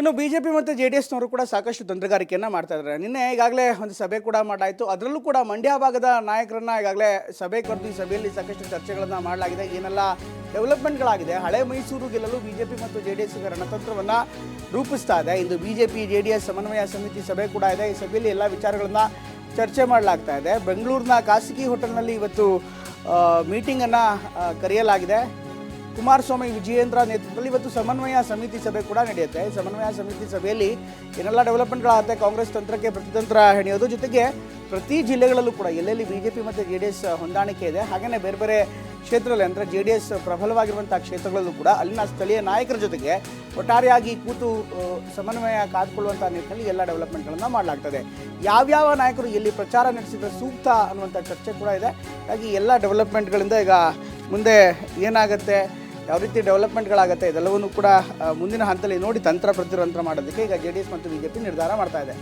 ಇನ್ನು ಬಿಜೆಪಿ ಮತ್ತು J D ಎಸ್ನವರು ಕೂಡ ಸಾಕಷ್ಟು ತಂತ್ರಗಾರಿಕೆಯನ್ನು ಮಾಡ್ತಾ ಇದ್ದಾರೆ. ನಿನ್ನೆ ಈಗಾಗಲೇ ಒಂದು ಸಭೆ ಕೂಡ ಮಾಡಾಯಿತು ಅದರಲ್ಲೂ ಕೂಡ ಮಂಡ್ಯ ಭಾಗದ ನಾಯಕರನ್ನ ಈಗಾಗಲೇ ಸಭೆ ಕರೆದು ಈ ಸಭೆಯಲ್ಲಿ ಸಾಕಷ್ಟು ಚರ್ಚೆಗಳನ್ನು ಮಾಡಲಾಗಿದೆ. ಏನೆಲ್ಲ ಡೆವಲಪ್ಮೆಂಟ್ಗಳಾಗಿದೆ. ಹಳೆ ಮೈಸೂರು ಗೆಲ್ಲಲು ಬಿಜೆಪಿ ಮತ್ತು ಜೆ ಡಿ ಎಸ್ ರಣತಂತ್ರವನ್ನು ರೂಪಿಸ್ತಾ ಇದೆ. ಇಂದು ಬಿಜೆಪಿ ಜೆ ಡಿ ಎಸ್ ಸಮನ್ವಯ ಸಮಿತಿ ಸಭೆ ಕೂಡ ಇದೆ. ಈ ಸಭೆಯಲ್ಲಿ ಎಲ್ಲ ವಿಚಾರಗಳನ್ನು ಚರ್ಚೆ ಮಾಡಲಾಗ್ತಾ ಇದೆ. ಬೆಂಗಳೂರಿನ ಖಾಸಗಿ ಹೋಟೆಲ್ನಲ್ಲಿ ಇವತ್ತು ಮೀಟಿಂಗನ್ನು ಕರೆಯಲಾಗಿದೆ. ಕುಮಾರಸ್ವಾಮಿ ವಿಜಯೇಂದ್ರ ನೇತೃತ್ವದಲ್ಲಿ ಇವತ್ತು ಸಮನ್ವಯ ಸಮಿತಿ ಸಭೆ ಕೂಡ ನಡೆಯುತ್ತೆ. ಸಮನ್ವಯ ಸಮಿತಿ ಸಭೆಯಲ್ಲಿ ಏನೆಲ್ಲ ಡೆವಲಪ್ಮೆಂಟ್ಗಳಾಗುತ್ತೆ ಕಾಂಗ್ರೆಸ್ ತಂತ್ರಕ್ಕೆ ಪ್ರತಿತಂತ್ರ ಹೆಣೆಯೋದು. ಜೊತೆಗೆ ಪ್ರತಿ ಜಿಲ್ಲೆಗಳಲ್ಲೂ ಕೂಡ ಎಲ್ಲೆಲ್ಲಿ ಬಿ ಜೆ ಪಿ ಮತ್ತು ಜೆ ಡಿ ಎಸ್ ಹೊಂದಾಣಿಕೆ ಇದೆ ಹಾಗೆಯೇ ಬೇರೆ ಬೇರೆ ಕ್ಷೇತ್ರದಲ್ಲಿ ಅಂದರೆ ಜೆ ಡಿ ಎಸ್ ಪ್ರಬಲವಾಗಿರುವಂಥ ಕ್ಷೇತ್ರಗಳಲ್ಲೂ ಕೂಡ ಅಲ್ಲಿನ ಸ್ಥಳೀಯ ನಾಯಕರ ಜೊತೆಗೆ ಒಟ್ಟಾರೆಯಾಗಿ ಕೂತು ಸಮನ್ವಯ ಕಾದ್ಕೊಳ್ಳುವಂಥ ನಿಟ್ಟಿನಲ್ಲಿ ಎಲ್ಲ ಡೆವಲಪ್ಮೆಂಟ್ಗಳನ್ನು ಮಾಡಲಾಗ್ತದೆ. ಯಾವ್ಯಾವ ನಾಯಕರು ಎಲ್ಲಿ ಪ್ರಚಾರ ನಡೆಸಿದ್ರೆ ಸೂಕ್ತ ಅನ್ನುವಂಥ ಚರ್ಚೆ ಕೂಡ ಇದೆ. ಹಾಗಾಗಿ ಎಲ್ಲ ಡೆವಲಪ್ಮೆಂಟ್ಗಳಿಂದ ಈಗ ಮುಂದೆ ಏನಾಗುತ್ತೆ? ಯಾವ ರೀತಿ ಡೆವಲಪ್ಮೆಂಟ್ಗಳಾಗುತ್ತೆ ಇದೆಲ್ಲವನ್ನೂ ಕೂಡ ಮುಂದಿನ ಹಂತದಲ್ಲಿ ನೋಡಿ ತಂತ್ರ ಪ್ರತಿರಂತ್ರ ಮಾಡೋದಕ್ಕೆ ಈಗ ಜೆ ಡಿ ಎಸ್ ಮತ್ತು ಬಿ ಜೆ ಪಿ ನಿರ್ಧಾರ ಮಾಡ್ತಾ ಇದೆ.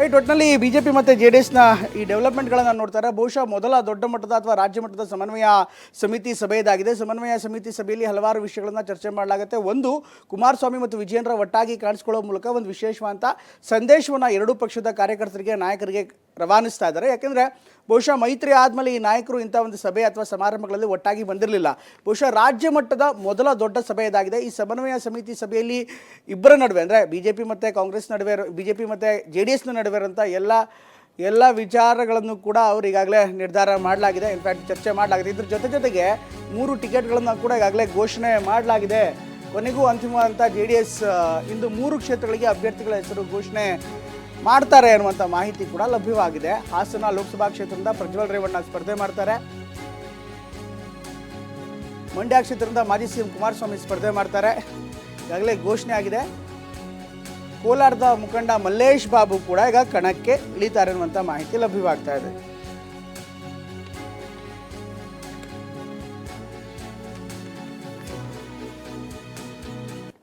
ರೈಟ್ ಒಟ್ಟಿನಲ್ಲಿ ಬಿ ಜೆ ಪಿ ಮತ್ತು ಜೆ ಡಿ ಎಸ್ನ ಈ ಡೆವಲಪ್ಮೆಂಟ್ಗಳನ್ನು ನೋಡ್ತಾರೆ ಬಹುಶಃ ಮೊದಲ ದೊಡ್ಡ ಮಟ್ಟದ ಅಥವಾ ರಾಜ್ಯ ಮಟ್ಟದ ಸಮನ್ವಯ ಸಮಿತಿ ಸಭೆ ಇದಾಗಿದೆ ಸಮನ್ವಯ ಸಮಿತಿ ಸಭೆಯಲ್ಲಿ ಹಲವಾರು ವಿಷಯಗಳನ್ನು ಚರ್ಚೆ ಮಾಡಲಾಗುತ್ತೆ. ಒಂದು, ಕುಮಾರಸ್ವಾಮಿ ಮತ್ತು ವಿಜಯೇಂದ್ರ ಒಟ್ಟಾಗಿ ಕಾಣಿಸ್ಕೊಳ್ಳೋ ಮೂಲಕ ಒಂದು ವಿಶೇಷವಾದಂಥ ಸಂದೇಶವನ್ನು ಎರಡೂ ಪಕ್ಷದ ಕಾರ್ಯಕರ್ತರಿಗೆ, ನಾಯಕರಿಗೆ ರವಾನಿಸ್ತಾ ಇದ್ದಾರೆ. ಯಾಕೆಂದರೆ ಬಹುಶಃ ಮೈತ್ರಿ ಆದಮೇಲೆ ಈ ನಾಯಕರು ಇಂಥ ಒಂದು ಸಭೆ ಅಥವಾ ಸಮಾರಂಭಗಳಲ್ಲಿ ಒಟ್ಟಾಗಿ ಬಂದಿರಲಿಲ್ಲ. ಬಹುಶಃ ರಾಜ್ಯ ಮಟ್ಟದ ಮೊದಲ ದೊಡ್ಡ ಸಭೆ ಇದಾಗಿದೆ. ಈ ಸಮನ್ವಯ ಸಮಿತಿ ಸಭೆಯಲ್ಲಿ ಇಬ್ಬರ ನಡುವೆ, ಅಂದರೆ ಬಿ ಜೆ ಪಿ ಮತ್ತು ಕಾಂಗ್ರೆಸ್ ನಡುವೆ ಬಿ ಜೆ ಪಿ ಮತ್ತು ಜೆ ಡಿ ಎಸ್ನ ನಡುವೆ ಇರೋಂಥ ಎಲ್ಲ ಎಲ್ಲ ವಿಚಾರಗಳನ್ನು ಕೂಡ ಅವರು ಈಗಾಗಲೇ ನಿರ್ಧಾರ ಮಾಡಲಾಗಿದೆ. ಇನ್ಫ್ಯಾಕ್ಟ್ ಚರ್ಚೆ ಮಾಡಲಾಗಿದೆ. ಇದ್ರ ಜೊತೆ ಜೊತೆಗೆ ಮೂರು ಟಿಕೆಟ್ಗಳನ್ನು ಕೂಡ ಈಗಾಗಲೇ ಘೋಷಣೆ ಮಾಡಲಾಗಿದೆ. ಕೊನೆಗೂ ಅಂತಿಮವಾದಂಥ ಜೆ ಡಿ ಎಸ್ ಇಂದು ಮೂರು ಕ್ಷೇತ್ರಗಳಿಗೆ ಅಭ್ಯರ್ಥಿಗಳ ಹೆಸರು ಘೋಷಣೆ ಮಾಡ್ತಾರೆ ಅನ್ನುವಂಥ ಮಾಹಿತಿ ಕೂಡ ಲಭ್ಯವಾಗಿದೆ. ಹಾಸನ ಲೋಕಸಭಾ ಕ್ಷೇತ್ರದಿಂದ ಪ್ರಜ್ವಲ್ ರೇವಣ್ಣ ಸ್ಪರ್ಧೆ ಮಾಡ್ತಾರೆ. ಮಂಡ್ಯ ಕ್ಷೇತ್ರದಿಂದ ಮಾಜಿ ಸಿ ಎಂ ಕುಮಾರಸ್ವಾಮಿ ಸ್ಪರ್ಧೆ ಮಾಡ್ತಾರೆ. ಈಗಾಗಲೇ ಘೋಷಣೆ ಆಗಿದೆ. ಕೋಲಾರದ ಮುಖಂಡ ಮಲ್ಲೇಶ್ ಬಾಬು ಕೂಡ ಈಗ ಕಣಕ್ಕೆ ಇಳಿತಾರೆ ಅನ್ನುವಂಥ ಮಾಹಿತಿ ಲಭ್ಯವಾಗ್ತಾ ಇದೆ.